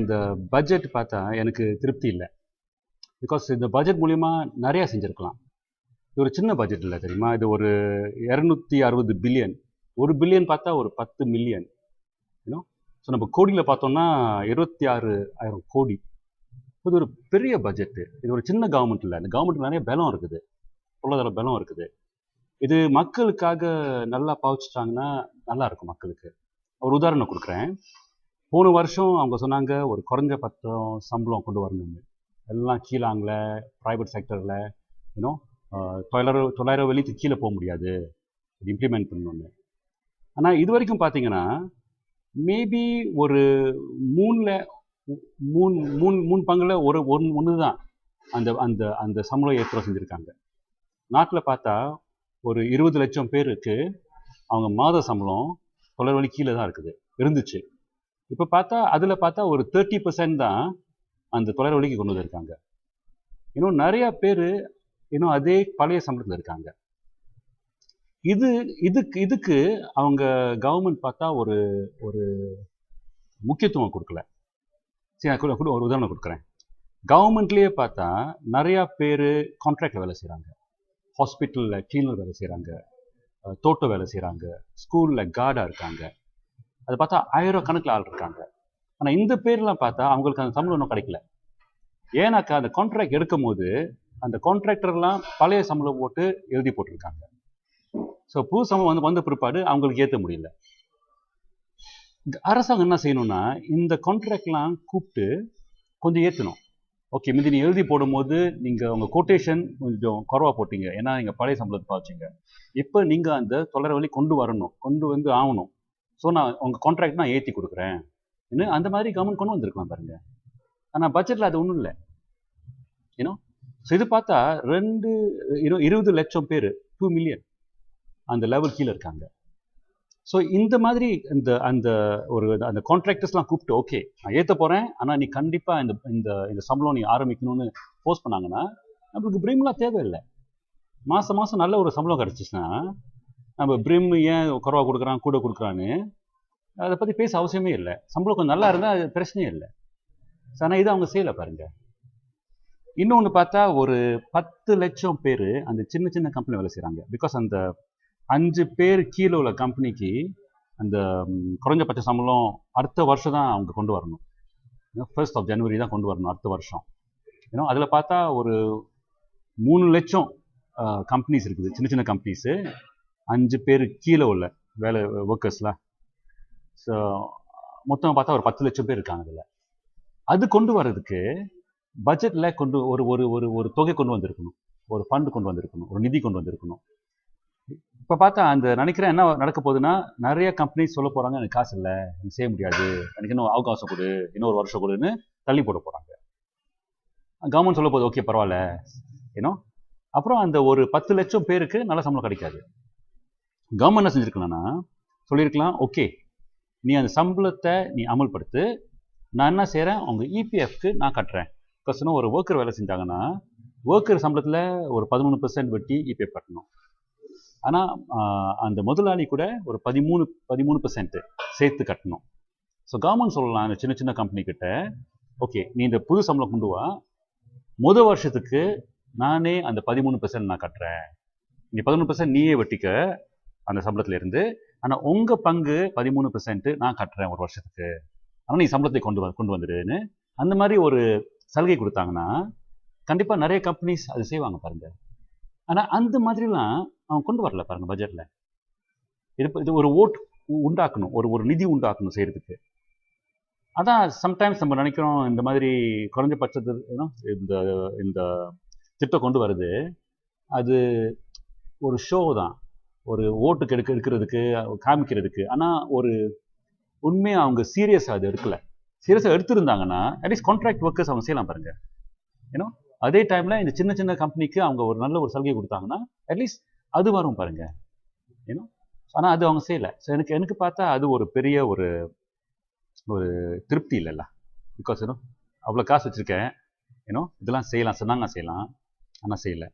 இந்த பட்ஜெட் பார்த்தா எனக்கு திருப்தி இல்லை. பிகாஸ் இந்த பட்ஜெட் மூலிமா நிறையா செஞ்சுருக்கலாம். இது ஒரு சின்ன பட்ஜெட் இல்லை தெரியுமா? இது ஒரு இரநூத்தி அறுபது பில்லியன் ஒரு பில்லியன் பார்த்தா ஒரு பத்து மில்லியன் யூனோ ஸோ நம்ம கோடியில் பார்த்தோம்னா இருபத்தி ஆறு ஆயிரம் கோடி. இது ஒரு பெரிய பட்ஜெட்டு இது ஒரு சின்ன கவர்மெண்ட் இல்லை. இந்த கவர்மெண்ட் நிறைய பலம் இருக்குது. பொருளாதார பலம் இருக்குது. இது மக்களுக்காக நல்லா பாவிச்சிட்டாங்கன்னா நல்லா இருக்கும் மக்களுக்கு. ஒரு உதாரணம் கொடுக்குறேன். போன வருஷம் அவங்க சொன்னாங்க ஒரு குறைஞ்ச பத்தம் சம்பளம் கொண்டு வரணும்னு. எல்லாம் கீழாங்கில் ப்ரைவேட் செக்டரில் இன்னும் தொள்ளாயிரம் தொள்ளாயிரம் வெளிக்கு கீழே போக முடியாது. இது இம்ப்ளிமெண்ட் பண்ணணும்னு. ஆனால் இது வரைக்கும் பார்த்தீங்கன்னா மேபி ஒரு மூணில் மூணு மூணு மூணு பங்கில் ஒரு ஒன் ஒன்று தான் அந்த அந்த அந்த சம்பளம் ஏற்பாடு செஞ்சுருக்காங்க. நாட்டில் பார்த்தா ஒரு இருபது லட்சம் பேருக்கு அவங்க மாத சம்பளம் தொலை வழி கீழே தான் இருக்குது. இருந்துச்சு. இப்போ பார்த்தா அதில் பார்த்தா ஒரு தேர்ட்டி பர்சன்ட் தான் அந்த தொலை வழிக்கு கொண்டு வந்திருக்காங்க. இன்னும் நிறையா பேர் இன்னும் அதே பழைய சம்பளத்தில் இருக்காங்க. இது இதுக்கு இதுக்கு அவங்க கவர்மெண்ட் பார்த்தா ஒரு ஒரு முக்கியத்துவம் கொடுக்கல. சரி நான் கூட ஒரு உதாரணம் கொடுக்குறேன். கவர்மெண்ட்லேயே பார்த்தா நிறையா பேர் கான்ட்ராக்டில் வேலை செய்கிறாங்க ஹாஸ்பிட்டலில் கிளீனர் வேலை செய்கிறாங்க தோட்டம் வேலை செய்கிறாங்க ஸ்கூலில் கார்டாக இருக்காங்க. அதை பார்த்தா ஆயிரம் கணக்கில் ஆள் இருக்காங்க. ஆனால் இந்த பேர்லாம் பார்த்தா அவங்களுக்கு அந்த சம்பளம் ஒன்றும் கிடைக்கல. ஏன்னாக்கா அந்த கான்ட்ராக்ட் எடுக்கும் போது அந்த கான்ட்ராக்டர்லாம் பழைய சம்பளம் போட்டு எழுதி போட்டிருக்காங்க. ஸோ புது சம்பளம் வந்து வந்த பிற்பாடு அவங்களுக்கு ஏற்ற முடியல. அரசாங்கம் என்ன செய்யணும்னா இந்த கான்ட்ராக்ட்லாம் கூப்பிட்டு கொஞ்சம் ஏற்றணும் ஓகே மீதி நீ எழுதி போடும்போது நீங்கள் உங்கள் கோட்டேஷன் கொஞ்சம் குறவாக போட்டீங்க. ஏன்னா நீங்கள் பழைய சம்பளத்தை பாய்ச்சிங்க இப்போ நீங்கள் அந்த தொடர வழி கொண்டு வரணும். கொண்டு வந்து ஆகணும். ஸோ நான் உங்கள் கான்ட்ராக்ட் நான் ஏற்றி கொடுக்குறேன். இன்னும் அந்த மாதிரி கவர்மெண்ட் கொண்டு வந்திருக்கலாம் பாருங்க. ஆனால் பட்ஜெட்டில் அது ஒன்றும் இல்லை. ஏன்னோ ஸோ இது பார்த்தா ரெண்டு இரு இருபது லட்சம் பேர் டூ மில்லியன் அந்த லெவல் கீழே இருக்காங்க. ஸோ இந்த மாதிரி இந்த அந்த ஒரு அந்த கான்ட்ராக்டர்ஸ்லாம் கூப்பிட்டு ஓகே நான் ஏற்ற போகிறேன் ஆனால் நீ கண்டிப்பாக இந்த இந்த இந்த சம்பளம் நீ ஆரம்பிக்கணும்னு போஸ்ட் பண்ணாங்கன்னா நம்மளுக்கு பிரிம்லாம் தேவையில்லை. மாதம் மாதம் நல்ல ஒரு சம்பளம் கிடச்சிச்சுன்னா நம்ம பிரிம் ஏன் குறவா கொடுக்குறான் கூட கொடுக்குறான்னு அதை பற்றி பேச அவசியமே இல்லை. சம்பளம் கொஞ்சம் நல்லா இருந்தால் அது பிரச்சனையே இல்லை. ஆனால் இது அவங்க செய்யலை பாருங்க. இன்னொன்று பார்த்தா ஒரு பத்து லட்சம் பேர் அந்த சின்ன சின்ன கம்பெனி வேலை செய்கிறாங்க பிகாஸ் அந்த அஞ்சு பேர் கீழே உள்ள கம்பெனிக்கு அந்த குறைஞ்சபட்ச சம்பளம் அடுத்த வருஷம் தான் அவங்க கொண்டு வரணும். ஃபர்ஸ்ட் ஆஃப் ஜனவரி தான் கொண்டு வரணும் அடுத்த வருஷம். ஏன்னா அதில் பார்த்தா ஒரு மூணு லட்சம் கம்பெனிஸ் இருக்குது சின்ன சின்ன கம்பெனிஸு அஞ்சு பேர் கீழே உள்ள வேலை ஒர்க்கர்ஸ்லாம் ஸோ மொத்தம் பார்த்தா ஒரு பத்து லட்சம் பேர் இருக்காங்க அதில் அது கொண்டு வர்றதுக்கு பட்ஜெட்டில் கொண்டு ஒரு ஒரு ஒரு ஒரு தொகை கொண்டு வந்திருக்கணும். ஒரு ஃபண்டு கொண்டு வந்திருக்கணும். ஒரு நிதி கொண்டு வந்திருக்கணும். இப்போ பார்த்தா அந்த நினைக்கிறேன் என்ன நடக்க போகுதுன்னா நிறைய கம்பெனிஸ் சொல்ல போகிறாங்க எனக்கு காசு இல்லை எனக்கு செய்ய முடியாது எனக்கு இன்னும் அவகாசம் கொடு இன்னொரு வருஷம் கொடுன்னு தள்ளி போட போகிறாங்க கவர்மெண்ட் சொல்ல போகுது ஓகே பரவாயில்ல ஏன்னோ அப்புறம் அந்த ஒரு பத்து லட்சம் பேருக்கு நல்ல சம்பளம் கிடைக்காது. கவர்மெண்ட் என்ன செஞ்சுருக்கலாம்னா சொல்லியிருக்கலாம் ஓகே நீ அந்த சம்பளத்தை நீ அமல்படுத்து நான் என்ன செய்கிறேன் அவங்க இபிஎஃப்க்கு நான் கட்டுறேன். பிகாஸ் ஒரு ஒர்க்கர் வேலை செஞ்சாங்கன்னா ஒர்க்கர் சம்பளத்தில் ஒரு பதிமூணு பெர்சன்ட் வெட்டி இபிஎஃப் கட்டணும். ஆனால் அந்த முதலாளி கூட ஒரு பதிமூணு பதிமூணு பெர்சன்ட் சேர்த்து கட்டணும். ஸோ கவர்மெண்ட் சொல்லலாம் அந்த சின்ன சின்ன கம்பெனி கிட்ட ஓகே நீ இந்த புது சம்பளம் கொண்டு வா. முத வருஷத்துக்கு நானே அந்த பதிமூணு பெர்சன்ட் நான் கட்டுறேன். நீ பதிமூணு பெர்சன்ட் நீயே வெட்டிக்க. அந்த சம்பளத்துல இருந்து. ஆனால் உங்கள் பங்கு பதிமூணு பெர்சென்ட் நான் கட்டுறேன் ஒரு வருஷத்துக்கு. ஆனால் நீ சம்பளத்தை கொண்டு வ கொண்டு வந்துடுன்னு. அந்த மாதிரி ஒரு சலுகை கொடுத்தாங்கன்னா கண்டிப்பாக நிறைய கம்பெனிஸ் அது செய்வாங்க பாருங்க. ஆனால் அந்த மாதிரிலாம் அவன் கொண்டு வரல பாருங்க பட்ஜெட்டில் இது இது ஒரு ஓட் உண்டாக்கணும். ஒரு ஒரு நிதி உண்டாக்கணும் செய்கிறதுக்கு அதான் சம்டைம்ஸ் நம்ம நினைக்கிறோம் இந்த மாதிரி குறைஞ்சபட்சத்து இந்த இந்த திட்டம் கொண்டு வருது. அது ஒரு ஷோ தான். ஒரு ஓட்டுக்கு எடுக்க எடுக்கிறதுக்கு காமிக்கிறதுக்கு. ஆனால் ஒரு உண்மையாக அவங்க சீரியஸாக அது எடுக்கல. சீரியஸாக எடுத்திருந்தாங்கன்னா அட்லீஸ்ட் கான்ட்ராக்ட் ஒர்க்கர்ஸ் அவங்க செய்யலாம் பாருங்க. ஏன்னா அதே டைமில் இந்த சின்ன சின்ன கம்பெனிக்கு அவங்க ஒரு நல்ல ஒரு சலுகை கொடுத்தாங்கன்னா அட்லீஸ்ட் அது வரும் பாருங்க. ஏன்னா ஆனால் அது அவங்க செய்யலை. ஸோ எனக்கு எனக்கு பார்த்தா அது ஒரு பெரிய ஒரு ஒரு திருப்தி இல்லைல்ல. பிகாஸ் ஏன்னோ அவ்வளோ காசு வச்சுருக்கேன். ஏன்னோ இதெல்லாம் செய்யலாம். சொன்னாங்க செய்யலாம். ஆனால் செய்யலை.